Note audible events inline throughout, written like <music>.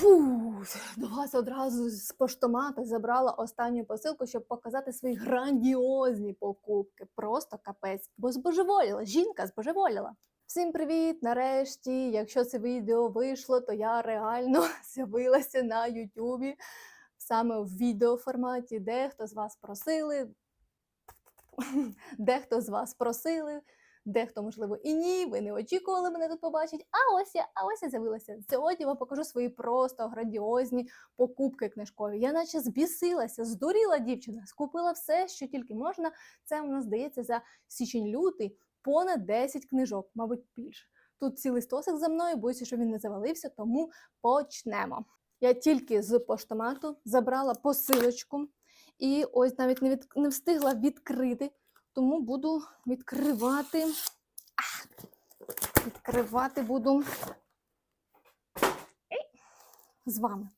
Фу, до вас одразу з поштомата забрала останню посилку, щоб показати свої грандіозні покупки. Просто капець. Бо збожеволіла, жінка збожеволіла. Всім привіт! Нарешті, якщо це відео вийшло, то я реально <laughs> з'явилася на Ютубі саме в відеоформаті. Дехто з вас просили, <laughs> дехто з вас просили, дехто, можливо, і ні, ви не очікували мене тут побачити. А ось я, а ось я з'явилася. Сьогодні вам покажу свої просто грандіозні покупки книжкові. Я наче збісилася, здуріла дівчина, скупила все, що тільки можна. Це у нас здається за січень-лютий понад 10 книжок, мабуть, більше. Тут цілий стосик за мною, боюся, що він не завалився, тому почнемо. Я тільки з поштомату забрала посилочку і ось навіть не, від... не встигла відкрити, тому буду відкривати. Відкривати буду з вами.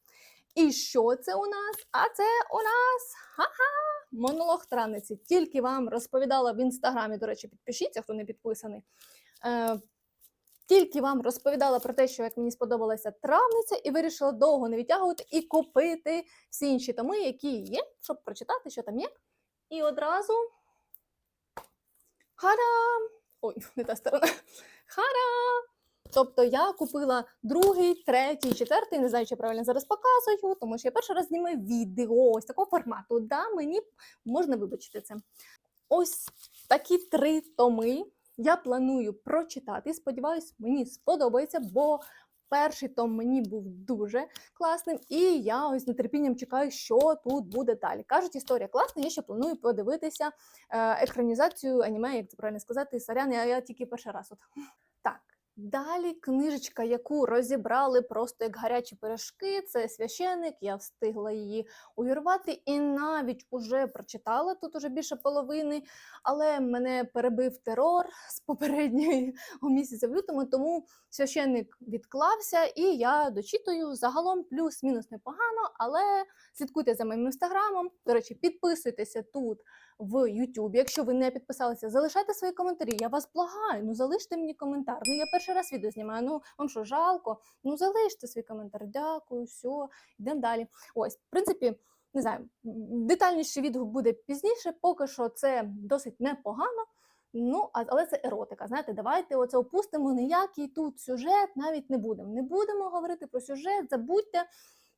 І що це у нас? А це у нас ха-ха, монолог травниці. Тільки вам розповідала в інстаграмі. До речі, підпишіться, хто не підписаний. Е, тільки вам розповідала про те, що як мені сподобалася травниця, і вирішила довго не відтягувати і купити всі інші томи, які є, щоб прочитати, що там є. І одразу. Хара! Ой, <laughs> не та сторона. Хара! Тобто я купила другий, третій, четвертий, не знаю, чи правильно зараз показую, тому що я перший раз знімаю відео ось такого формату. Да, мені можна вибачити це. Ось такі три томи я планую прочитати. Сподіваюсь, мені сподобається, бо перший том мені був дуже класним, і я ось з нетерпінням чекаю, що тут буде далі. Кажуть, історія класна. Я ще планую подивитися е, екранізацію аніме, як це правильно сказати, сорян, я, я тільки перший раз. От. Так. Далі книжечка, яку розібрали просто як гарячі пиріжки, це священник. Я встигла її увірвати і навіть уже прочитала тут уже більше половини, але мене перебив терор з попереднього <laughs> місяця в лютому, тому священник відклався, і я дочитую загалом плюс-мінус непогано, але слідкуйте за моїм інстаграмом. До речі, підписуйтеся тут в Ютубі. Якщо ви не підписалися, залишайте свої коментарі. Я вас благаю. Ну залиште мені коментар. Ну я перший раз відео знімаю. Ну вам що жалко? Ну залиште свій коментар. Дякую, все, йдемо далі. Ось, в принципі. Не знаю, детальніший відгук буде пізніше. Поки що це досить непогано. Ну, але це еротика. Знаєте, давайте оце опустимо. Ніякий тут сюжет навіть не будемо. Не будемо говорити про сюжет, забудьте.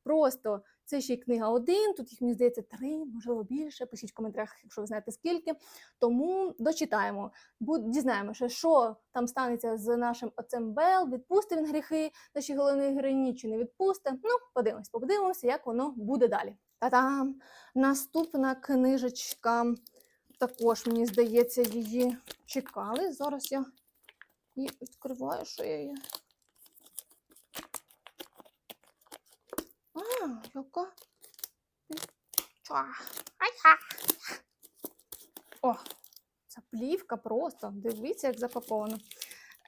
Просто це ще й книга один, тут їх, мені здається, три, можливо, більше. Пишіть в коментарях, якщо ви знаєте скільки. Тому дочитаємо, дізнаємося, що там станеться з нашим отцем Бел, відпустить він гріхи нашій головної героїні чи не відпусте. Ну, подивимось, подивимося, як воно буде далі. Та-дам! Наступна книжечка. Також, мені здається, її чекали. Зараз я її відкриваю, що я її. А, яка? Ча. Ай-ха. О, ця плівка просто. Дивіться, як запаковано.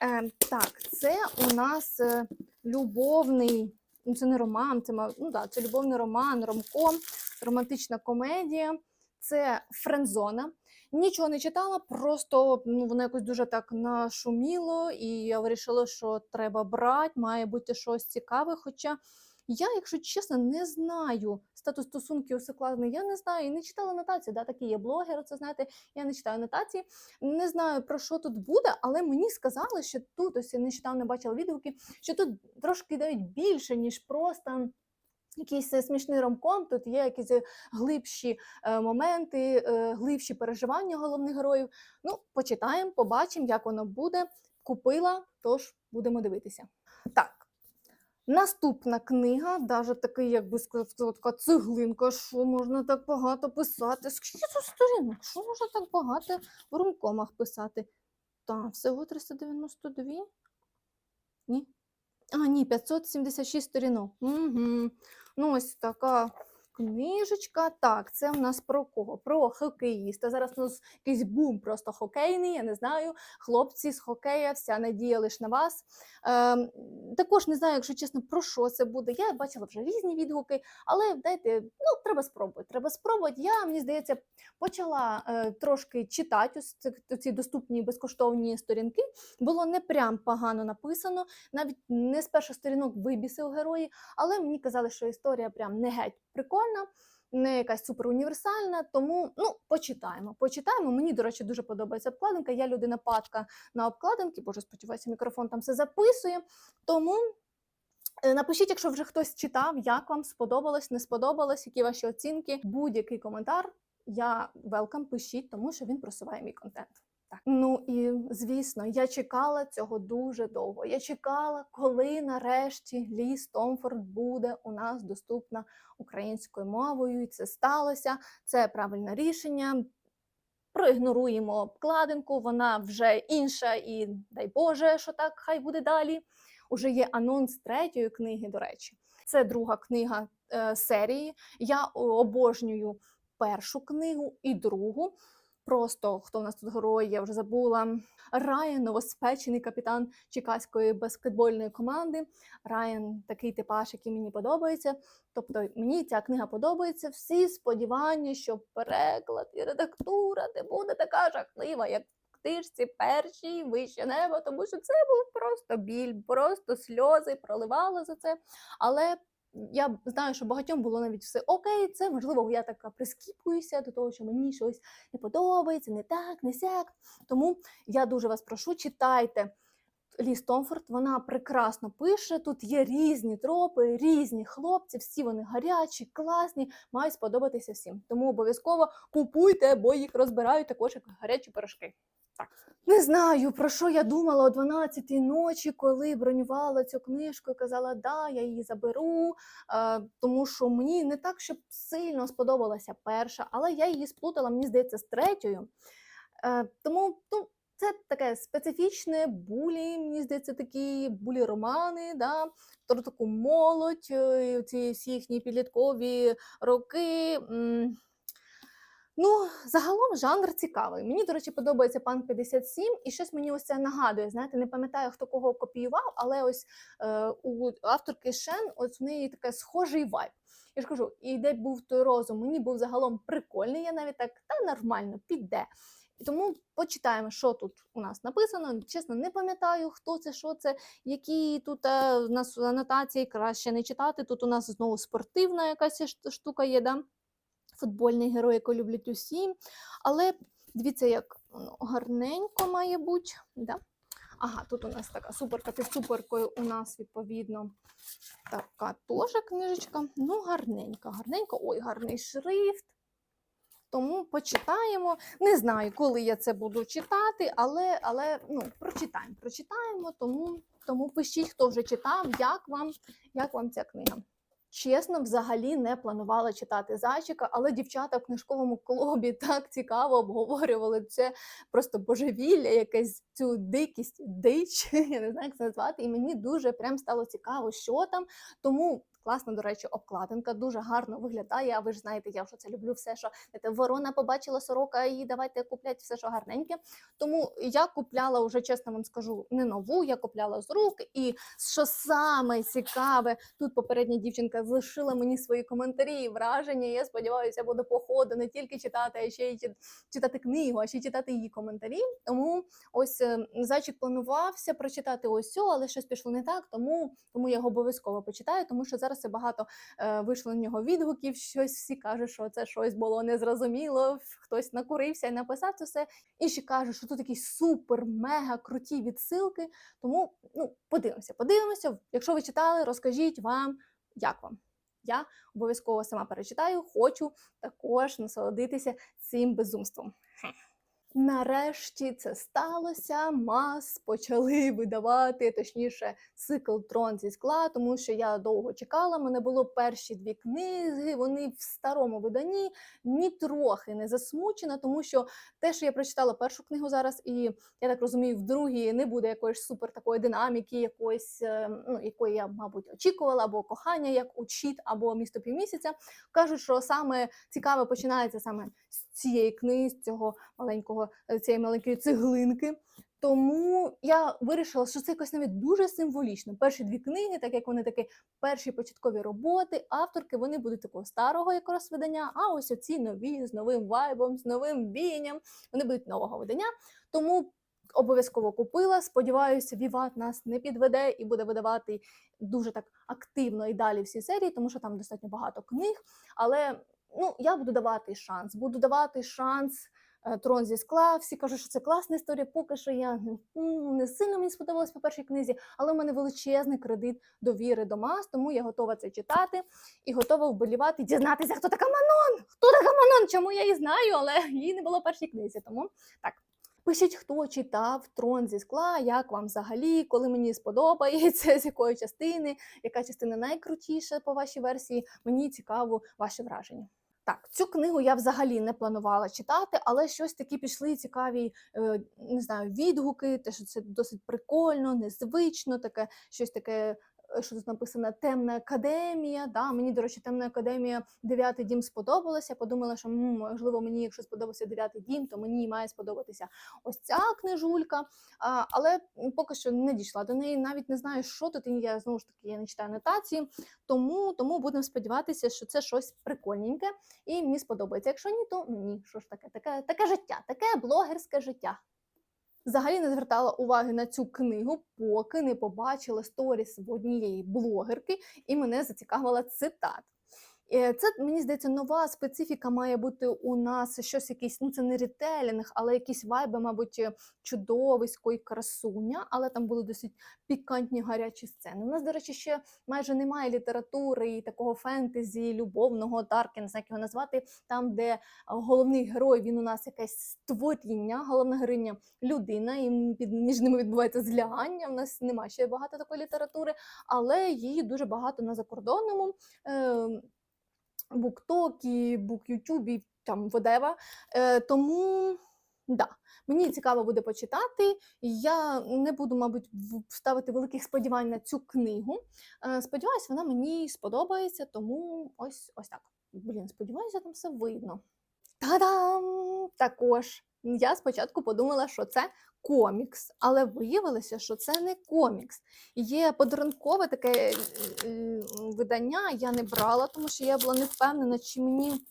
Е, так, це у нас е, любовний, ну це не роман, це, ну, да, це любовний роман, ромком, романтична комедія. Це френдзона. Нічого не читала, просто ну, воно якось дуже так нашуміло, і я вирішила, що треба брати, має бути щось цікаве. Хоча я, якщо чесно, не знаю статус стосунків усекладний, я не знаю і не читала нотації. Да, такий є блогер, це знаєте, я не читаю нотації. Не знаю про що тут буде, але мені сказали, що тут ось я нещодавно бачила відгуки, що тут трошки дають більше, ніж просто. Якийсь е, смішний ромком, тут є якісь е, глибші е, моменти, глибші переживання головних героїв. Ну, почитаємо, побачимо, як воно буде. Купила, тож будемо дивитися. Так, наступна книга, навіть такий, як би сказати, така цеглинка, що можна так багато писати. Скільки тут сторінок? Що можна так багато в румкомах писати? Та, всього 392? Ні? А, ні, 576 сторінок. Угу. Ну, ось така Книжечка, так, це в нас про кого? Про хокеїста. Зараз у нас якийсь бум просто хокейний, я не знаю. Хлопці з хокея, вся надія лише на вас. Ем, також не знаю, якщо чесно, про що це буде. Я бачила вже різні відгуки, але дайте, ну, треба спробувати. Треба спробувати. Я, мені здається, почала е, трошки читати ось ці, ці доступні безкоштовні сторінки. Було не прям погано написано, навіть не з перших сторінок вибісив герої, але мені казали, що історія прям не геть прикольна. Не якась супер універсальна, тому ну почитаємо. Почитаємо. Мені, до речі, дуже подобається обкладинка. Я людина падка на обкладинки, боже, сподіваюся, мікрофон там все записує. Тому е, напишіть, якщо вже хтось читав, як вам сподобалось, не сподобалось, які ваші оцінки, будь-який коментар. Я велкам, пишіть, тому що він просуває мій контент. Так. Ну і звісно, я чекала цього дуже довго. Я чекала, коли нарешті Ліс Томфорд буде у нас доступна українською мовою, і це сталося. Це правильне рішення. Проігноруємо обкладинку, вона вже інша, і дай Боже, що так хай буде далі. Уже є анонс третьої книги, до речі. Це друга книга е, серії. Я обожнюю першу книгу і другу. Просто хто в нас тут герой, я вже забула. Райан, новоспечений капітан чекаської баскетбольної команди. Райан такий типаж, який мені подобається. Тобто мені ця книга подобається. Всі сподівання, що переклад і редактура не буде така жахлива, як в книжці першій вище небо, тому що це був просто біль, просто сльози проливали за це. Але я знаю, що багатьом було навіть все окей, це можливо, я така прискіпуюся до того, що мені щось не подобається, не так, не сяк. Тому я дуже вас прошу, читайте. Ліс Томфорд, вона прекрасно пише. Тут є різні тропи, різні хлопці, всі вони гарячі, класні, мають сподобатися всім. Тому обов'язково купуйте, бо їх розбирають також як гарячі пирожки. Не знаю, про що я думала о 12-й ночі, коли бронювала цю книжку і казала, да, я її заберу, е, тому що мені не так, щоб сильно сподобалася перша, але я її сплутала, мені здається, з третьою. Е, тому ну, це таке специфічне булі, мені здається, такі булі-романи, да, про таку молодь, е, ці всі їхні підліткові роки. Ну, загалом жанр цікавий. Мені, до речі, подобається пан 57, і щось мені ось це нагадує. Знаєте, не пам'ятаю, хто кого копіював, але ось е, у авторки Шен, ось в неї таке схожий вайб. Я ж кажу, і де був той розум, мені був загалом прикольний. Я навіть так та нормально піде. Тому почитаємо, що тут у нас написано. Чесно, не пам'ятаю, хто це, що це, які тут е, у нас анотації краще не читати. Тут у нас знову спортивна якась штука є. Да? Футбольний герой, якого люблять усі. Але дивіться, як воно гарненько має бути. Да? Ага, тут у нас така суперка, ти суперкою у нас, відповідно, така теж книжечка. Ну, гарненька, гарненька. Ой, гарний шрифт. Тому почитаємо. Не знаю, коли я це буду читати, але але ну, прочитаємо. Прочитаємо, тому, тому пишіть, хто вже читав, як вам, як вам ця книга. Чесно, взагалі не планувала читати зайчика, але дівчата в книжковому клубі <laughs> так цікаво обговорювали це просто божевілля, якесь цю дикість, дич, <laughs> я не знаю, як це назвати. І мені дуже прям стало цікаво, що там. Тому класна, до речі, обкладинка дуже гарно виглядає. А ви ж знаєте, я вже це люблю все, що знаєте, ворона побачила сорока, і давайте купляти все, що гарненьке. Тому я купляла вже чесно вам скажу не нову, я купляла з рук. І що саме цікаве, тут попередня дівчинка залишила мені свої коментарі і враження. Я сподіваюся, буду по ходу не тільки читати, а ще й чит- читати книгу, а ще й читати її коментарі. Тому ось е, зайчик планувався прочитати ось цю, але щось пішло не так. Тому, тому я його обов'язково почитаю, тому що зараз це багато е, вийшло на нього відгуків. Щось всі кажуть, що це щось було незрозуміло. Хтось накурився і написав це все. Інші кажуть, що тут якісь супер, мега круті відсилки. Тому ну, подивимося, подивимося. Якщо ви читали, розкажіть вам, як вам. Я обов'язково сама перечитаю, хочу також насолодитися цим безумством. Нарешті це сталося. Мас почали <laughs> видавати, точніше, цикл Трон зі скла, тому що я довго чекала. Мене було перші дві книги. Вони в старому виданні, ні трохи не засмучена, тому що те, що я прочитала першу книгу зараз, і я так розумію, в другій не буде якоїсь супер такої динаміки, якоїсь, е, ну якої я, мабуть, очікувала, або кохання, як у Чіт, або місто півмісяця. Кажуть, що саме цікаве починається саме з цієї книги, з цього маленького е, цієї маленької цеглинки. Тому я вирішила, що це якось навіть дуже символічно. Перші дві книги, так як вони такі перші початкові роботи, авторки вони будуть такого старого якраз видання. А ось оці нові з новим вайбом, з новим віянням, вони будуть нового видання. Тому обов'язково купила. Сподіваюся, Віват нас не підведе і буде видавати дуже так активно і далі всі серії, тому що там достатньо багато книг. Але ну я буду давати шанс. Буду давати шанс. е, Трон зі скла. Всі кажуть, що це класна історія. Поки що я не сильно мені сподобалось по першій книзі, але в мене величезний кредит довіри до мас, тому я готова це читати і готова вболівати, дізнатися, хто така Манон. Хто така Манон? Чому я її знаю, але її не було в першій книзі. Тому так. Пишіть, хто читав трон зі скла, як вам взагалі, коли мені сподобається, з якої частини, яка частина найкрутіша по вашій версії. Мені цікаво ваші враження. Так, цю книгу я взагалі не планувала читати, але щось такі пішли цікаві, е, не знаю, відгуки, те, що це досить прикольно, незвично, таке щось таке. Е, Що тут написано темна академія. Да, мені, до речі, темна академія дев'ятий дім сподобалася. Подумала, що можливо мені, якщо сподобався дев'ятий дім, то мені має сподобатися ось ця книжулька. А, але поки що не дійшла до неї. Навіть не знаю, що тут. Я знову ж таки я не читаю анотації. Тому, тому будемо сподіватися, що це щось прикольненьке і мені сподобається. Якщо ні, то ні, що ж таке, таке, таке життя, таке блогерське життя. Взагалі не звертала уваги на цю книгу, поки не побачила сторіс в однієї блогерки, і мене зацікавила цитат. Е, Це мені здається, нова специфіка має бути у нас щось якийсь, ну це не рітелінг, але якісь вайби, мабуть, е, чудовисько і красуня, але там були досить пікантні гарячі сцени. У нас, до речі, ще майже немає літератури і такого фентезі, любовного, дарк, я не як його назвати, там, де е, головний герой, він у нас якесь створіння, головна героїня людина, і між ними відбувається злягання. У нас немає ще багато такої літератури, але її дуже багато на закордонному. Е- буктокі, бук-ютубі, там whatever. Е, тому да, мені цікаво буде почитати. Я не буду, мабуть, ставити великих сподівань на цю книгу. Е, сподіваюсь, вона мені сподобається, тому ось ось так. Блін, сподіваюся, там все видно. Та-дам! Також я спочатку подумала, що це комікс, але виявилося, що це не комікс. Є подарункове таке е, е, видання, я не брала, тому що я була не впевнена, чи мені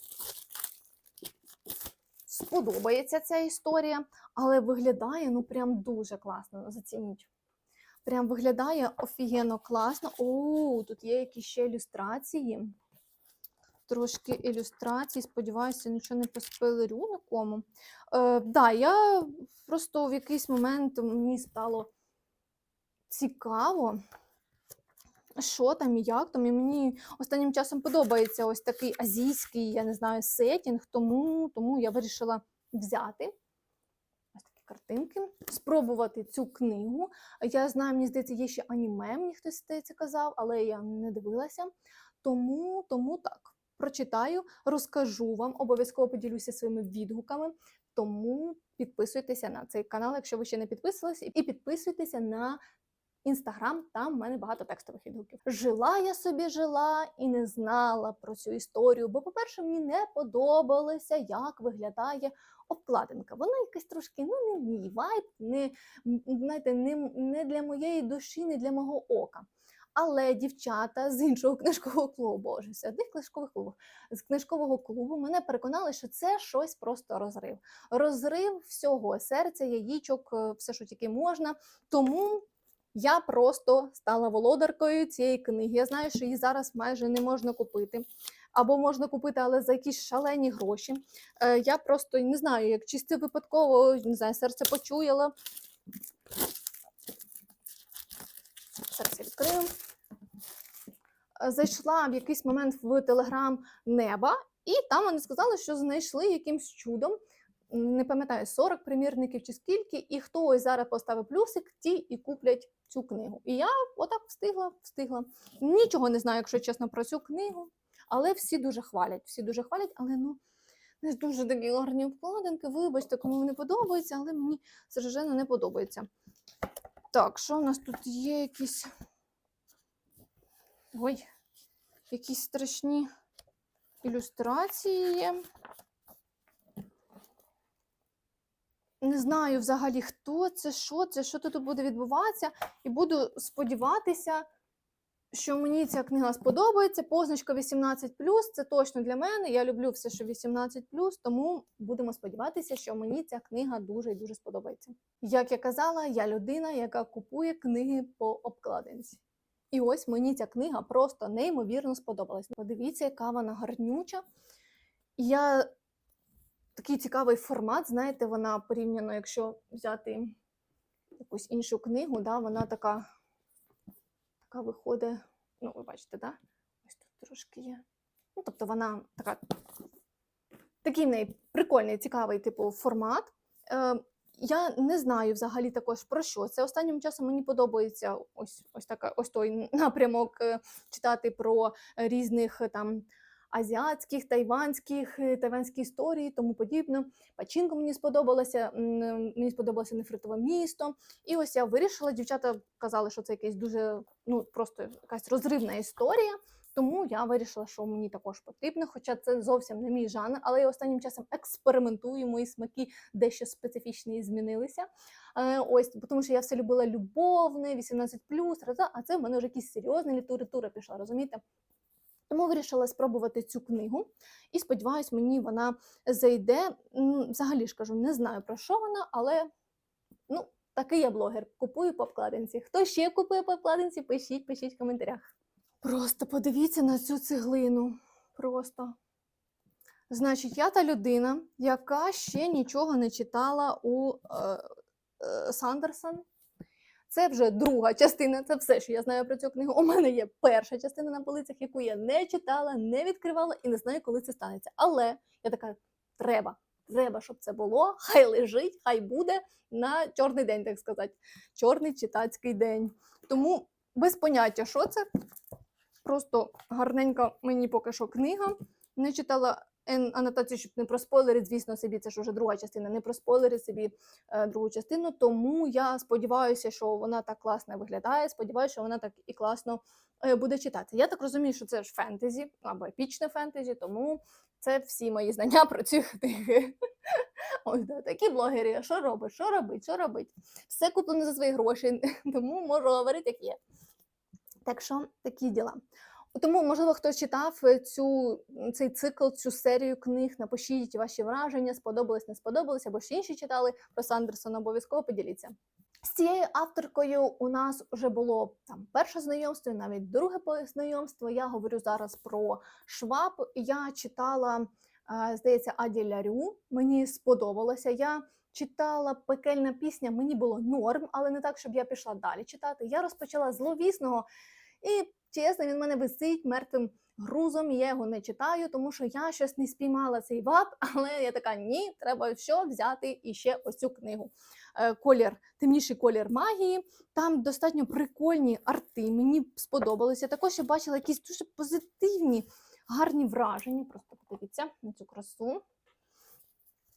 сподобається ця історія, але виглядає ну прям дуже класно. Зацініть. Прям виглядає офігенно класно. О, тут є якісь ще ілюстрації. Трошки ілюстрацій, сподіваюся, нічого не поспойлерю нікому. Е, да, я просто в якийсь момент мені стало цікаво, що там і як там. І мені останнім часом подобається ось такий азійський, я не знаю, сетінг, тому, тому я вирішила взяти ось такі картинки, спробувати цю книгу. Я знаю, мені здається, є ще аніме, мені хтось здається казав, але я не дивилася. Тому, тому так. Прочитаю, розкажу вам, обов'язково поділюся своїми відгуками. Тому підписуйтеся на цей канал, якщо ви ще не підписалися, і підписуйтеся на інстаграм. Там в мене багато текстових відгуків. Жила я собі жила і не знала про цю історію. Бо, по-перше, мені не подобалося, як виглядає обкладинка. Вона якась трошки ну не мій вайб, не знаєте, не, не для моєї душі, не для мого ока. Але дівчата з іншого <laughs> книжкового клубу, боже, з одних книжкових клубів, з книжкового клубу мене переконали, що це щось просто розрив. Розрив всього серця, яєчок, е, все, що тільки можна. Тому я просто стала володаркою цієї книги. Я знаю, що її зараз майже не можна купити. Або можна купити, але за якісь шалені гроші. Е, я просто не знаю, як чисто випадково, не знаю, серце почуяло. Зараз я відкрию. Е, Зайшла в якийсь момент в телеграм неба, і там вони сказали, що знайшли якимсь чудом не пам'ятаю, 40 примірників чи скільки, і хто ось зараз поставив плюсик, ті і куплять цю книгу. І я отак встигла, встигла. Нічого не знаю, якщо чесно, про цю книгу, але всі дуже хвалять. Всі дуже хвалять, але ну. Не дуже такі гарні обкладинки, вибачте, кому не подобається, але мені совершенно не подобається. Так, що в нас тут є якісь. Ой, якісь страшні ілюстрації. Не знаю взагалі, хто це, що це, що тут буде відбуватися, і буду сподіватися, що мені ця книга сподобається. Позначка 18 це точно для мене. Я люблю все, що 18 тому будемо сподіватися, що мені ця книга дуже дуже сподобається. Як я казала, я людина, яка купує книги по обкладинці. І ось мені ця книга просто неймовірно сподобалась. Подивіться, яка вона гарнюча. Я такий цікавий формат, знаєте, вона порівняно, якщо взяти якусь іншу книгу, да, вона така, така виходить, ну, ви бачите, да? ось тут трошки є. Ну, тобто вона така, такий в неї прикольний, цікавий, типу, формат. Е, я не знаю взагалі також про що це. Останнім часом мені подобається ось ось така ось той напрямок е, читати про різних е, там азіатських, тайванських, е, тайванські історії, тому подібне. Пачінко мені сподобалося. Мені сподобалося нефритове місто. І ось я вирішила. Дівчата казали, що це якесь дуже ну просто якась розривна історія. Тому я вирішила, що мені також потрібно, хоча це зовсім не мій жанр, але я останнім часом експериментую, мої смаки дещо специфічні змінилися. Е, ось, тому що я все любила любовне, 18 а це в мене вже якісь серйозна література пішла, розумієте? Тому вирішила спробувати цю книгу і сподіваюсь, мені вона зайде. Взагалі ж кажу, не знаю про що вона, але ну, такий я блогер. Купую по обкладинці. Хто ще купує по обкладинці, пишіть, пишіть в коментарях. Просто подивіться на цю цеглину. Просто. Значить, я та людина, яка ще нічого не читала у е, е, Сандерсон. Це вже друга частина, це все, що я знаю про цю книгу. У мене є перша частина на полицях, яку я не читала, не відкривала і не знаю, коли це станеться. Але я така: треба, треба, щоб це було. Хай лежить, хай буде на чорний день, так сказати. Чорний читацький день. Тому без поняття, що це. Просто гарненька мені поки що книга. Не читала анотацію, щоб не проспойлерити, звісно, собі. Це ж вже друга частина, не проспойлерити собі е, другу частину. Тому я сподіваюся, що вона так класно виглядає. Сподіваюся, що вона так і класно е, буде читатися. Я так розумію, що це ж фентезі або епічне фентезі, тому це всі мої знання про ці книги. <laughs> Ось да, такі блогери. Що робить? Що робить? Що робить? Все куплено за свої гроші, <laughs> тому можу говорити, як є. Так що такі діла. Тому, можливо, хтось читав е, цю, цей цикл, цю серію книг. Напишіть ваші враження, сподобалось, не сподобалось, або ще інші читали про Сандерсона, обов'язково поділіться. З цією авторкою у нас вже було там перше знайомство, навіть друге знайомство. Я говорю зараз про Шваб. Я читала, е, здається, Аді Лярю. Мені сподобалося. Я читала пекельна пісня, мені було норм, але не так, щоб я пішла далі читати. Я розпочала зловісного, і чесно, він в мене висить мертвим грузом. Я його не читаю, тому що я щось не спіймала цей ваб, <laughs> але я така: ні, треба що взяти і ще ось цю книгу. Е, Колір, темніший колір магії. Там достатньо прикольні арти. Мені сподобалося. Також я бачила якісь дуже позитивні, гарні враження. Просто подивіться на цю красу.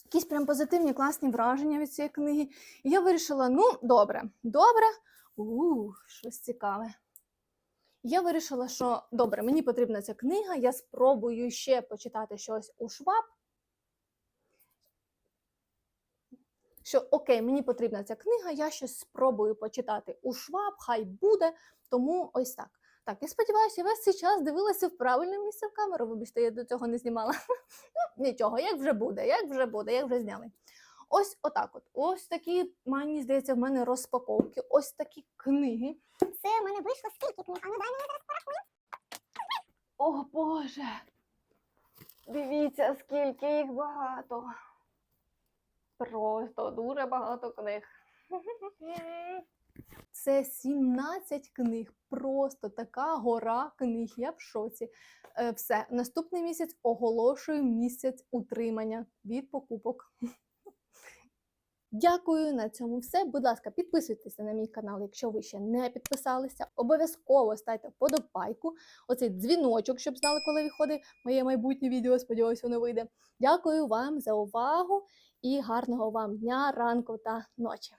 Якісь прям позитивні, класні враження від цієї книги. І я вирішила: ну, добре, добре, у, щось цікаве. Я вирішила, що добре, мені потрібна ця книга, я спробую ще почитати щось у Шваб. Що окей, мені потрібна ця книга, я щось спробую почитати у Шваб, хай буде. Тому ось так. Так, я сподіваюся, я весь цей час дивилася в правильне місце в камеру. Вибачте, я до цього не знімала. <laughs> Ну, нічого, як вже буде, як вже буде, як вже зняли. Ось отак от. Ось такі, мені здається, в мене розпаковки, ось такі книги. Це в мене вийшло скільки книг? А ну дай мені зараз порахую. О Боже! Дивіться, скільки їх багато. Просто дуже багато книг. <laughs> Це 17 книг, просто така гора книг. Я в шоці. Е, Все, наступний місяць оголошую місяць утримання від покупок. <laughs> Дякую на цьому все. Будь ласка, підписуйтеся на мій канал, якщо ви ще не підписалися. Обов'язково ставте вподобайку, оцей дзвіночок, щоб знали, коли виходить моє майбутнє відео. Сподіваюся, воно вийде. Дякую вам за увагу і гарного вам дня, ранку та ночі.